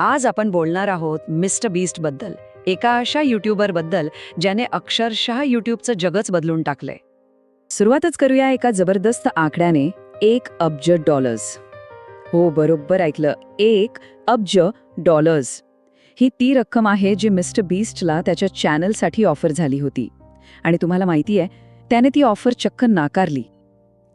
आज आपण बोलणार आहोत मिस्टर बीस्टबद्दल एका अशा युट्यूबरबद्दल ज्याने अक्षरशः युट्यूबचं जगच बदलून टाकलंय. सुरुवातच करूया एका जबरदस्त आकड्याने एक अब्ज डॉलर्स हो बरोबर ऐकलं. एक अब्ज डॉलर्स ही ती रक्कम आहे जी मिस्टर बीस्टला त्याच्या चॅनलसाठी ऑफर झाली होती. आणि तुम्हाला माहिती आहे त्याने ती ऑफर चक्क नाकारली.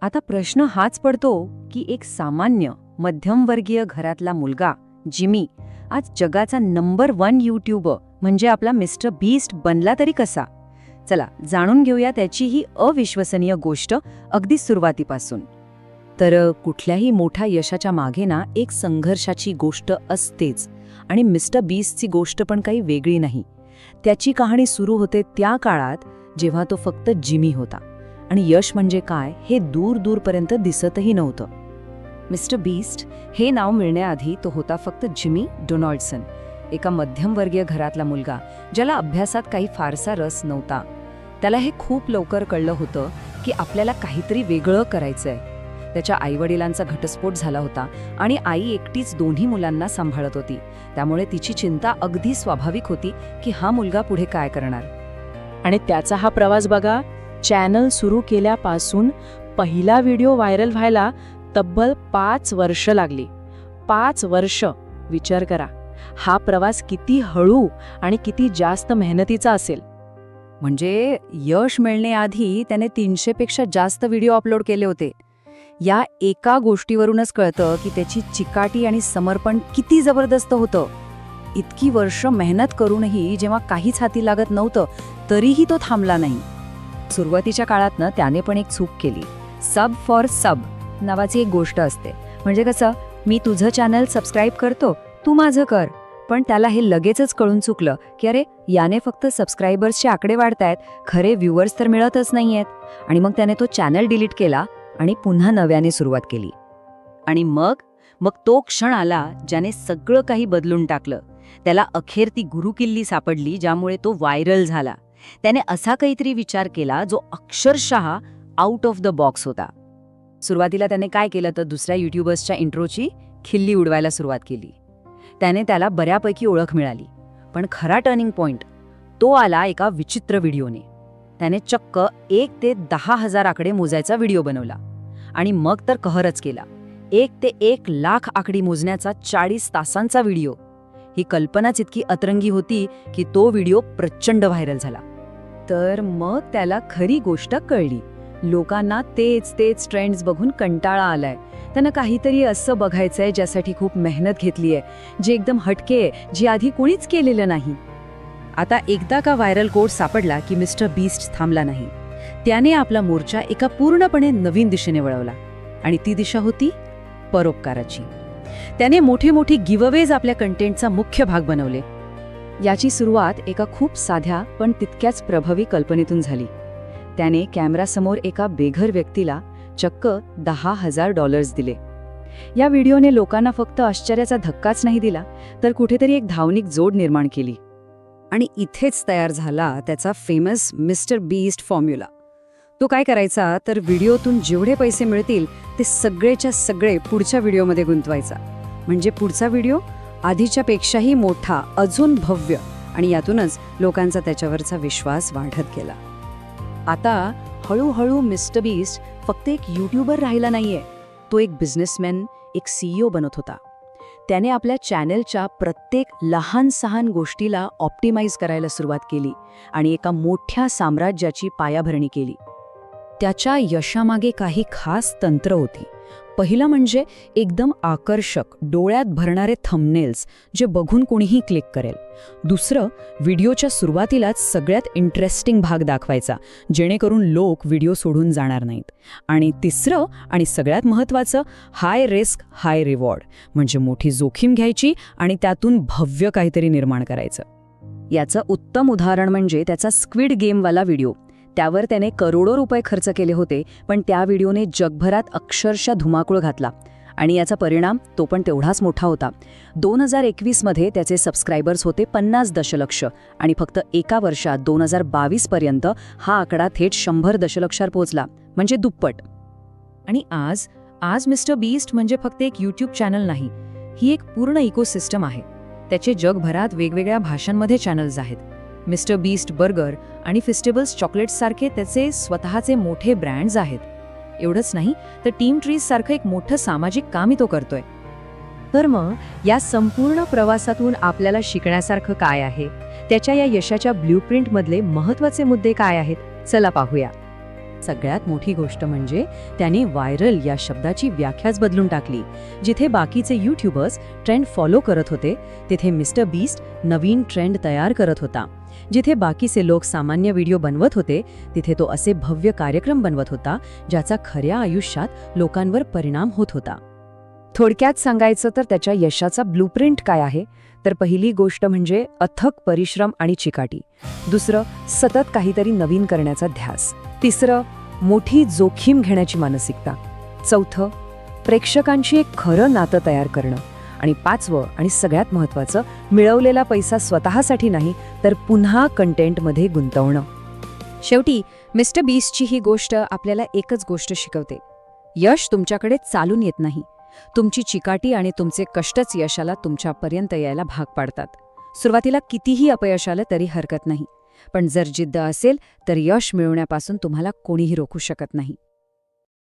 आता प्रश्न हाच पडतो की एक सामान्य मध्यमवर्गीय घरातला मुलगा जिमी आज जगाचा नंबर वन यूट्यूबर म्हणजे आपला मिस्टर बीस्ट बनला तरी कसा? चला जाणून घेऊया त्याची ही अविश्वसनीय गोष्ट अगदी सुरुवातीपासून. तर कुठल्याही मोठ्या यशाच्या मागे ना एक संघर्षाची गोष्ट असतेच आणि मिस्टर बीस्टची गोष्ट पण काही वेगळी नाही. त्याची कहाणी सुरू होते त्या काळात जेव्हा तो फक्त जिमी होता आणि यश म्हणजे काय हे दूर दूरपर्यंत दिसतही नव्हतं. मिस्टर बीस्ट हे नाव मिळण्याआधी तो होता फक्त जिमी डोनाल्डसन एका मध्यमवर्गीय घरातला मुलगा ज्याला अभ्यासात काही फारसा रस नव्हता. त्याला हे खूप लवकर कळलं होतं की आपल्याला काहीतरी वेगळं करायचंय. त्याच्या आईवडिलांचा घटस्फोट झाला होता आणि आई एकटीच दोन्ही मुलांना सांभाळत होती. त्यामुळे तिची चिंता अगदी स्वाभाविक होती की हा मुलगा पुढे काय करणार. आणि त्याचा हा प्रवास बघा चॅनल सुरू केल्यापासून पहिला व्हिडिओ व्हायरल व्हायला तब्बल पाच वर्ष लागली. पाच वर्ष विचार करा. हा प्रवास किती हळू आणि किती जास्त मेहनतीचा असेल. म्हणजे यश मिळण्याआधी त्याने तीनशेपेक्षा जास्त व्हिडिओ अपलोड केले होते. या एका गोष्टीवरूनच कळतं की त्याची चिकाटी आणि समर्पण किती जबरदस्त होतं. इतकी वर्ष मेहनत करूनही जेव्हा काहीच हाती लागत नव्हतं तरीही तो थांबला नाही. सुरुवातीच्या काळातनं त्याने पण एक चूक केली. सब फॉर सब. नावाची एक गोष्ट असते. म्हणजे कसं मी तुझं चॅनल सबस्क्राईब करतो तू माझं कर. पण त्याला हे लगेचच कळून चुकलं की अरे याने फक्त सबस्क्रायबर्सचे आकडे वाढतायत खरे व्ह्युअर्स तर मिळतच नाहीयेत. आणि मग त्याने तो चॅनल डिलीट केला आणि पुन्हा नव्याने सुरुवात केली. आणि मग मग तो क्षण आला ज्याने सगळं काही बदलून टाकलं. त्याला अखेर ती गुरुकिल्ली सापडली ज्यामुळे तो व्हायरल झाला. त्याने असा काहीतरी विचार केला जो अक्षरशः आउट ऑफ द बॉक्स होता. सुरुवातीला त्याने काय केलं तर दुसऱ्या युट्यूबर्सच्या इंट्रोची खिल्ली उडवायला सुरुवात केली. त्याने त्याला बऱ्यापैकी ओळख मिळाली पण खरा टर्निंग पॉइंट तो आला एका विचित्र व्हिडिओने. त्याने चक्क एक ते दहा हजार आकडे मोजायचा व्हिडिओ बनवला आणि मग तर कहरच केला. एक ते एक लाख आकडी मोजण्याचा चाळीस तासांचा व्हिडिओ. ही कल्पनाच इतकी अतरंगी होती की तो व्हिडिओ प्रचंड व्हायरल झाला. तर मग त्याला खरी गोष्ट कळली. लोकांना तेच तेच ट्रेंड्स बघून कंटाळा आलाय. त्यांना काहीतरी असं बघायचंय ज्यासाठी खूप मेहनत घेतली आहे जे एकदम हटके आहे जी आधी कोणीच केलेलं नाही. आता एकदा का व्हायरल कोड सापडला की मिस्टर बीस्ट थांबला नाही. त्याने आपला मोर्चा एका पूर्णपणे नवीन दिशेने वळवला आणि ती दिशा होती परोपकाराची. त्याने मोठे मोठे गिवअवेज आपल्या कंटेंटचा मुख्य भाग बनवले. याची सुरुवात एका खूप साध्या पण तितक्याच प्रभावी कल्पनेतून झाली. त्याने कॅमेरासमोर एका बेघर व्यक्तीला चक्क दहा हजार डॉलर्स दिले. या व्हिडिओने लोकांना फक्त आश्चर्याचा धक्काच नाही दिला तर कुठेतरी एक धावनिक जोड निर्माण केली. आणि इथेच तयार झाला त्याचा फेमस मिस्टर बीस्ट फॉर्म्युला तो काय करायचा तर व्हिडिओतून जेवढे पैसे मिळतील ते सगळेच्या सगळे पुढच्या व्हिडिओमध्ये गुंतवायचा. म्हणजे पुढचा व्हिडिओ आधीच्या पेक्षाही मोठा अजून भव्य आणि यातूनच लोकांचा त्याच्यावरचा विश्वास वाढत गेला. आता हळूहळू मिस्टर बीस्ट फक्त एक यूट्यूबर राहिला नाहीये. तो एक बिझनेसमॅन एक सीईओ बनत होता. त्याने आपल्या चॅनेलच्या प्रत्येक लहान सहान गोष्टीला ऑप्टिमाइज करायला सुरुवात केली आणि एका मोठ्या साम्राज्याची पायाभरणी केली. त्याच्या यशामागे काही खास तंत्र होती. पहिलं म्हणजे एकदम आकर्षक डोळ्यात भरणारे थंबनेल्स जे बघून कोणीही क्लिक करेल. दुसरं व्हिडिओच्या सुरुवातीलाच सगळ्यात इंटरेस्टिंग भाग दाखवायचा जेणेकरून लोक व्हिडिओ सोडून जाणार नाहीत. आणि तिसरं आणि सगळ्यात महत्त्वाचं हाय रिस्क हाय रिवॉर्ड म्हणजे मोठी जोखीम घ्यायची आणि त्यातून भव्य काहीतरी निर्माण करायचं. याचं उत्तम उदाहरण म्हणजे त्याचा स्क्विड गेमवाला व्हिडिओ त्यावर त्याने करोडो रुपये खर्च केले होते पण त्या व्हिडिओने जगभरात अक्षरशः धुमाकूळ घातला. आणि याचा परिणाम तो पण तेवढाच मोठा होता. दोन हजार एकवीसमध्ये त्याचे सबस्क्रायबर्स होते पन्नास दशलक्ष आणि फक्त एका वर्षात दोन हजार बावीसपर्यंत हा आकडा थेट शंभर दशलक्षावर पोहोचला म्हणजे दुप्पट. आणि आज आज मिस्टर बीस्ट म्हणजे फक्त एक यूट्यूब चॅनल नाही ही एक पूर्ण इकोसिस्टम आहे. त्याचे जगभरात वेगवेगळ्या भाषांमध्ये चॅनल्स आहेत. मिस्टर बीस्ट बर्गर आणि फिस्टेबल्स चॉकलेट्ससारखे त्याचे स्वतःचे मोठे ब्रँड्स आहेत. एवढंच नाही तर टीम ट्रीजसारखं एक मोठं सामाजिक कामही तो करतोय. तर मग या संपूर्ण प्रवासातून आपल्याला शिकण्यासारखं काय आहे? त्याच्या या यशाच्या ब्ल्यूप्रिंटमधले महत्त्वाचे मुद्दे काय आहेत? चला पाहूया. सगळ्यात मोठी गोष्ट म्हणजे त्याने व्हायरल या शब्दाची व्याख्याच बदलून टाकली. जिथे बाकीचे यूट्यूबर्स ट्रेंड फॉलो करत होते तिथे मिस्टर बीस्ट नवीन ट्रेंड तयार करत होता. जिथे बाकीचे लोक सामान्य व्हिडिओ बनवत होते तिथे तो असे भव्य कार्यक्रम बनवत होता ज्याचा खऱ्या आयुष्यात लोकांवर परिणाम होत होता. थोडक्यात सांगायचं तर त्याच्या यशाचा ब्लूप्रिंट काय आहे? तर पहिली गोष्ट म्हणजे अथक परिश्रम आणि चिकाटी. दुसरं सतत काहीतरी नवीन करण्याचा ध्यास. तिसरं मोठी जोखीम घेण्याची मानसिकता. चौथं प्रेक्षकांशी एक खरं नातं तयार करणं. आणि पाचवं आणि सगळ्यात महत्त्वाचं मिळवलेला पैसा स्वतःसाठी नाही तर पुन्हा कंटेंटमध्ये गुंतवणं. शेवटी मिस्टर बीसची ही गोष्ट आपल्याला एकच गोष्ट शिकवते. यश तुमच्याकडे चालून येत नाही. तुमची चिकाटी आणि तुमचे कष्टच यशाला तुमच्यापर्यंत यायला भाग पाडतात. सुरुवातीला कितीही अपयश आलं तरी हरकत नाही. पण जर जिद्द असेल तर यश मिळवण्यापासून तुम्हाला कोणीही रोखू शकत नाही.